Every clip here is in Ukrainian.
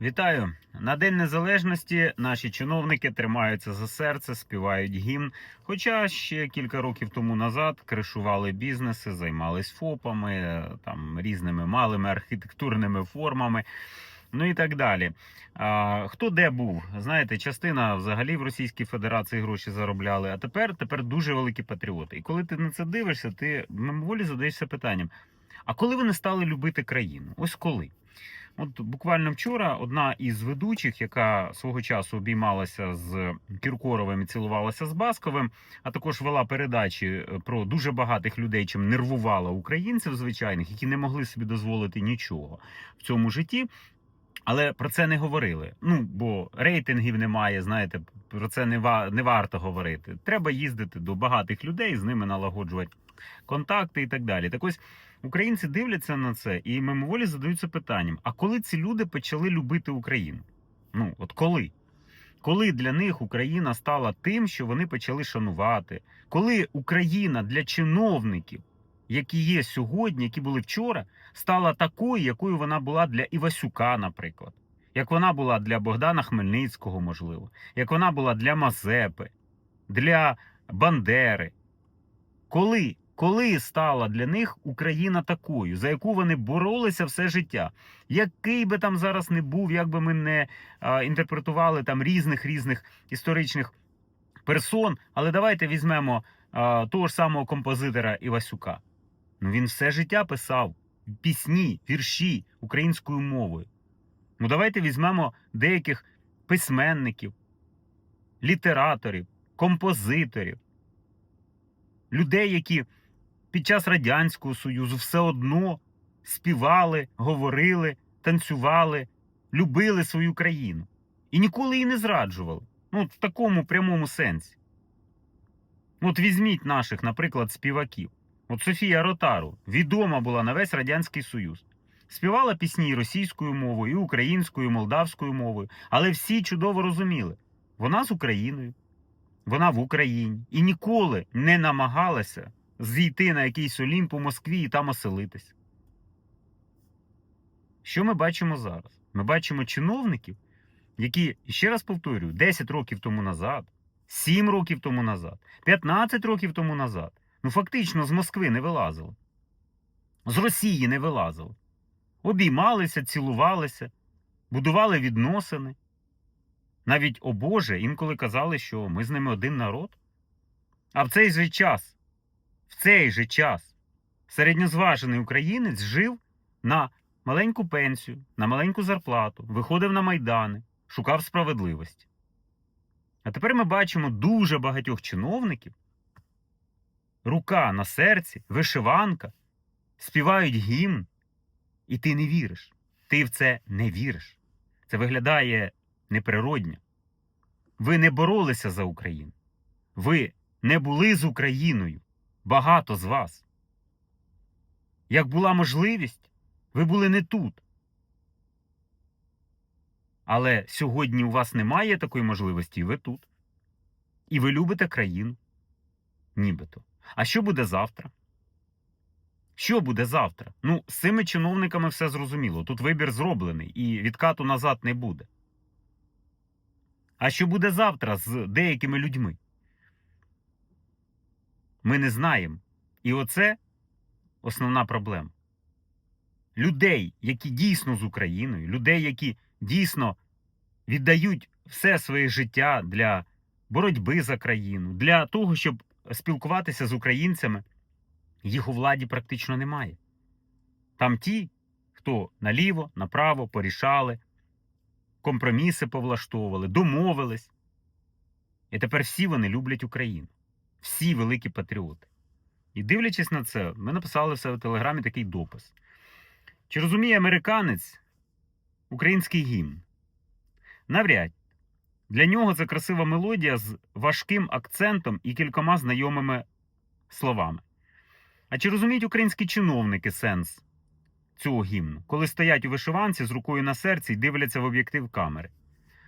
Вітаю на День Незалежності. Наші чиновники тримаються за серце, співають гімн. Хоча ще кілька років тому назад кришували бізнеси, займались ФОПами, там різними малими архітектурними формами. Ну і так далі. А, хто де був? Знаєте, частина взагалі в Російській Федерації гроші заробляли, а тепер, тепер дуже великі патріоти. І коли ти на це дивишся, ти мимоволі задаєшся питанням: а коли вони стали любити країну? Ось коли? От буквально вчора одна із ведучих, яка свого часу обіймалася з Кіркоровим і цілувалася з Басковим, а також вела передачі е, про дуже багатих людей, чим нервувала українців звичайних, які не могли собі дозволити нічого в цьому житті. Але про це не говорили. Ну бо рейтингів немає. Знаєте, про це не ва- не варто говорити. Треба їздити до багатих людей, з ними налагоджувати контакти і так далі. Так ось українці дивляться на це і мимоволі задаються питанням: а коли ці люди почали любити Україну? Ну от коли? Коли для них Україна стала тим, що вони почали шанувати, коли Україна для чиновників, які є сьогодні, які були вчора, стала такою, якою вона була для Івасюка, наприклад, як вона була для Богдана Хмельницького, можливо, як вона була для Мазепи, для Бандери. Коли? Коли стала для них Україна такою, за яку вони боролися все життя? Який би там зараз не був, як би ми не а, інтерпретували там різних різних історичних персон, але давайте візьмемо а, того ж самого композитора Івасюка. Ну він все життя писав пісні, вірші українською мовою. Ну давайте візьмемо деяких письменників, літераторів, композиторів, людей, які під час Радянського Союзу все одно співали, говорили, танцювали, любили свою країну і ніколи її не зраджували. Ну, в такому прямому сенсі. От візьміть наших, наприклад, співаків. От Софія Ротару відома була на весь Радянський Союз. Співала пісні і російською мовою, і українською, і молдавською мовою, але всі чудово розуміли, вона з Україною, вона в Україні і ніколи не намагалася зійти на якийсь Олімп у Москві і там оселитись. Що ми бачимо зараз? Ми бачимо чиновників, які, ще раз повторюю, 10 років тому назад, 7 років тому назад, 15 років тому назад, ну фактично з Москви не вилазили. З Росії не вилазили. Обіймалися, цілувалися, будували відносини. Навіть, о Боже, інколи казали, що ми з ними один народ. А в цей же час, в цей же час, середньозважений українець жив на маленьку пенсію, на маленьку зарплату, виходив на майдани, шукав справедливості. А тепер ми бачимо дуже багатьох чиновників, рука на серці, вишиванка, співають гімн, і ти не віриш. Ти в це не віриш. Це виглядає неприродньо. Ви не боролися за Україну. Ви не були з Україною. Багато з вас. Як була можливість, ви були не тут. Але сьогодні у вас немає такої можливості, і ви тут. І ви любите країну. Нібито. А що буде завтра? Що буде завтра? Ну, з цими чиновниками все зрозуміло. Тут вибір зроблений, і відкату назад не буде. А що буде завтра з деякими людьми? Ми не знаємо. І оце основна проблема. Людей, які дійсно з Україною, людей, які дійсно віддають все своє життя для боротьби за країну, для того, щоб спілкуватися з українцями, їх у владі практично немає. Там ті, хто наліво, направо порішали, компроміси повлаштовували, домовились. І тепер всі вони люблять Україну. Всі великі патріоти. І дивлячись на це, ми написали все в телеграмі такий допис. Чи розуміє американець український гімн? Навряд. Для нього це красива мелодія з важким акцентом і кількома знайомими словами. А чи розуміють українські чиновники сенс цього гімну, коли стоять у вишиванці з рукою на серці і дивляться в об'єктив камери?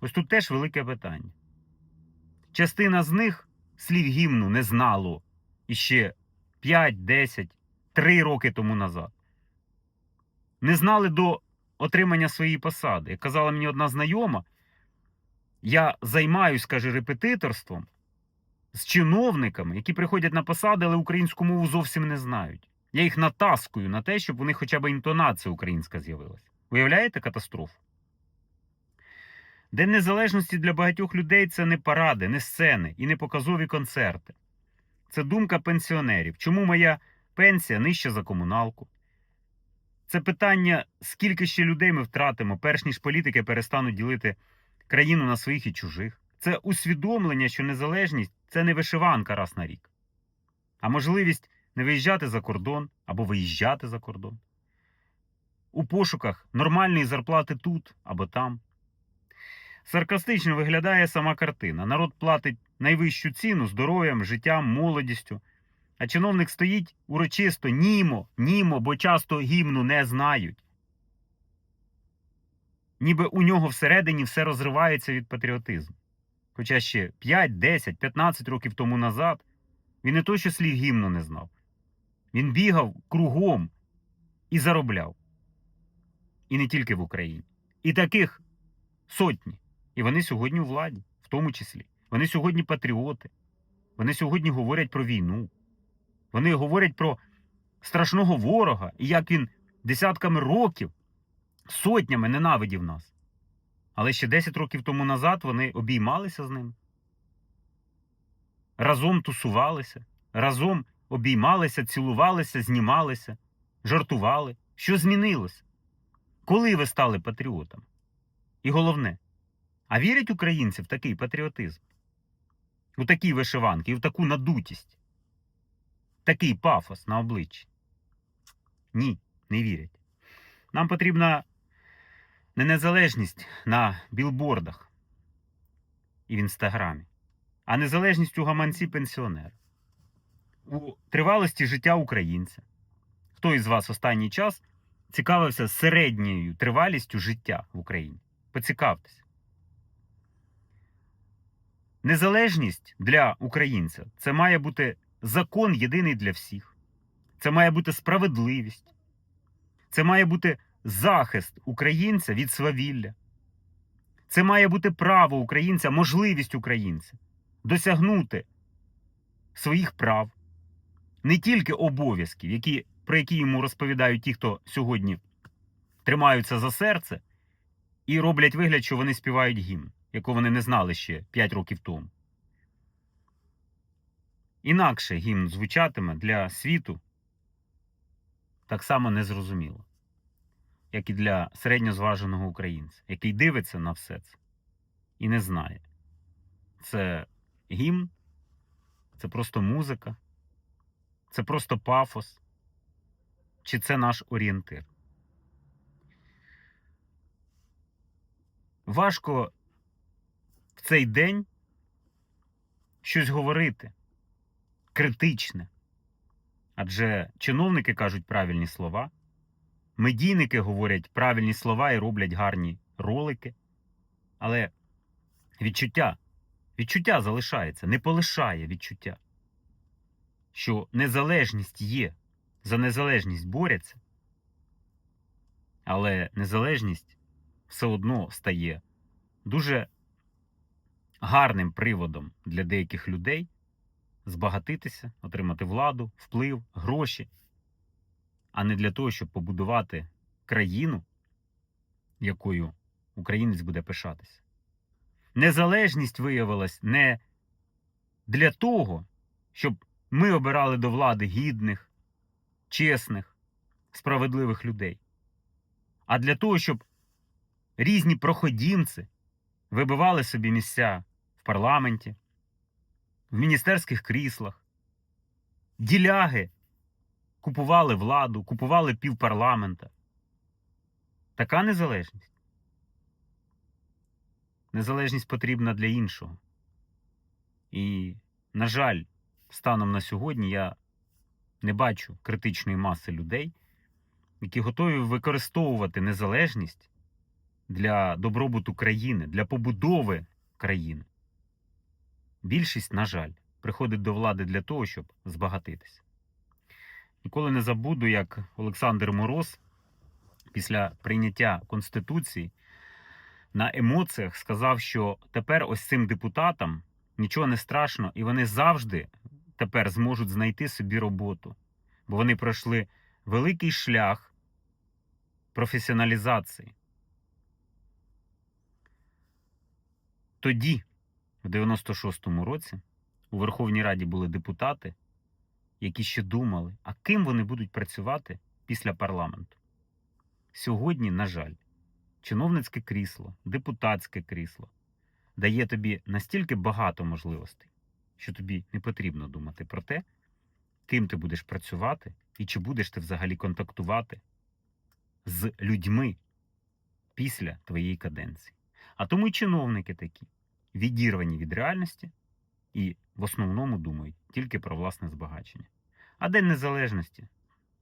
Ось тут теж велике питання. Частина з них слів гімну не знало іще 5, 10, 3 роки тому назад. Не знали до отримання своєї посади. Як казала мені одна знайома, я займаюсь, каже, репетиторством з чиновниками, які приходять на посади, але українську мову зовсім не знають. Я їх натаскую на те, щоб у них хоча б інтонація українська з'явилася. Уявляєте катастрофу? День незалежності для багатьох людей це не паради, не сцени і не показові концерти. Це думка пенсіонерів. Чому моя пенсія нижча за комуналку? Це питання, скільки ще людей ми втратимо, перш ніж політики перестануть ділити країну на своїх і чужих. Це усвідомлення, що незалежність це не вишиванка раз на рік, а можливість не виїжджати за кордон або виїжджати за кордон. У пошуках нормальної зарплати тут або там. Саркастично виглядає сама картина. Народ платить найвищу ціну здоров'ям, життям, молодістю. А чиновник стоїть урочисто, німо, німо, бо часто гімну не знають. Ніби у нього всередині все розривається від патріотизму. Хоча ще 5, 10, 15 років тому назад він не то, що слів гімну не знав. Він бігав кругом і заробляв. І не тільки в Україні. І таких сотні. І вони сьогодні у владі, в тому числі. Вони сьогодні патріоти. Вони сьогодні говорять про війну. Вони говорять про страшного ворога і як він десятками років, сотнями ненавидів нас. Але ще 10 років тому назад вони обіймалися з ним. Разом тусувалися, разом обіймалися, цілувалися, знімалися, жартували. Що змінилося? Коли ви стали патріотами? І головне, а вірять українці в такий патріотизм? У такі вишиванки і в таку надутість? Такий пафос на обличчі? Ні, не вірять. Нам потрібна не незалежність на білбордах і в інстаграмі, а незалежність у гаманці пенсіонера. У тривалості життя українця. Хто із вас останній час цікавився середньою тривалістю життя в Україні? Поцікавтеся. Незалежність для українця це має бути закон єдиний для всіх. Це має бути справедливість. Це має бути захист українця від свавілля. Це має бути право українця, можливість українця досягнути своїх прав, не тільки обов'язків, які, про які йому розповідають ті, хто сьогодні тримаються за серце і роблять вигляд, що вони співають гімн, якого вони не знали ще 5 років тому. Інакше гімн звучатиме для світу так само незрозуміло, як і для середньозваженого українця, який дивиться на все це і не знає. Це гімн, це просто музика, це просто пафос, чи це наш орієнтир. Важко цей день щось говорити критичне. Адже чиновники кажуть правильні слова, медійники говорять правильні слова і роблять гарні ролики. Але відчуття, відчуття залишається, не полишає відчуття, що незалежність є, за незалежність борються, але незалежність все одно стає дуже гарним приводом для деяких людей збагатитися, отримати владу, вплив, гроші, а не для того, щоб побудувати країну, якою українець буде пишатися. Незалежність виявилась не для того, щоб ми обирали до влади гідних, чесних, справедливих людей, а для того, щоб різні проходімці вибивали собі місця парламенті, в міністерських кріслах, діляги купували владу, купували півпарламента. Така незалежність. Незалежність потрібна для іншого. І, на жаль, станом на сьогодні я не бачу критичної маси людей, які готові використовувати незалежність для добробуту країни, для побудови країни. Більшість, на жаль, приходить до влади для того, щоб збагатитися. Ніколи не забуду, як Олександр Мороз після прийняття Конституції на емоціях сказав, що тепер ось цим депутатам нічого не страшно, і вони завжди тепер зможуть знайти собі роботу, бо вони пройшли великий шлях професіоналізації. Тоді, в 96-му році, у Верховній Раді були депутати, які ще думали, а ким вони будуть працювати після парламенту. Сьогодні, на жаль, чиновницьке крісло, депутатське крісло дає тобі настільки багато можливостей, що тобі не потрібно думати про те, ким ти будеш працювати і чи будеш ти взагалі контактувати з людьми після твоєї каденції. А тому й чиновники такі відірвані від реальності і в основному думають тільки про власне збагачення. А День Незалежності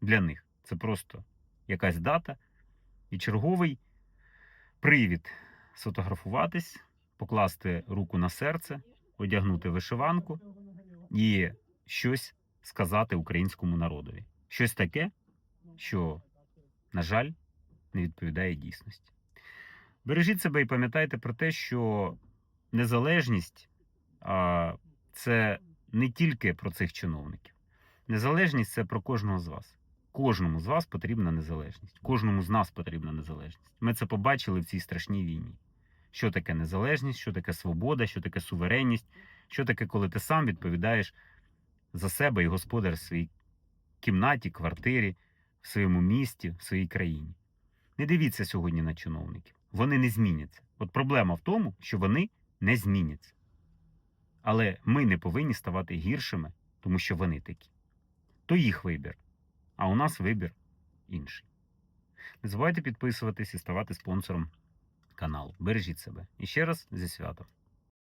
для них це просто якась дата і черговий привід сфотографуватись, покласти руку на серце, одягнути вишиванку і щось сказати українському народові. Щось таке, що, на жаль, не відповідає дійсності. Бережіть себе і пам'ятайте про те, що незалежність а, це не тільки про цих чиновників. Незалежність це про кожного з вас. Кожному з вас потрібна незалежність. Кожному з нас потрібна незалежність. Ми це побачили в цій страшній війні. Що таке незалежність, що таке свобода, що таке суверенність, що таке, коли ти сам відповідаєш за себе і господар в своїй кімнаті, квартирі, в своєму місті, в своїй країні. Не дивіться сьогодні на чиновників. Вони не зміняться. От проблема в тому, що вони не зміняться. Але ми не повинні ставати гіршими, тому що вони такі. То їх вибір. А у нас вибір інший. Не забувайте підписуватись і ставати спонсором каналу. Бережіть себе. І ще раз зі святом.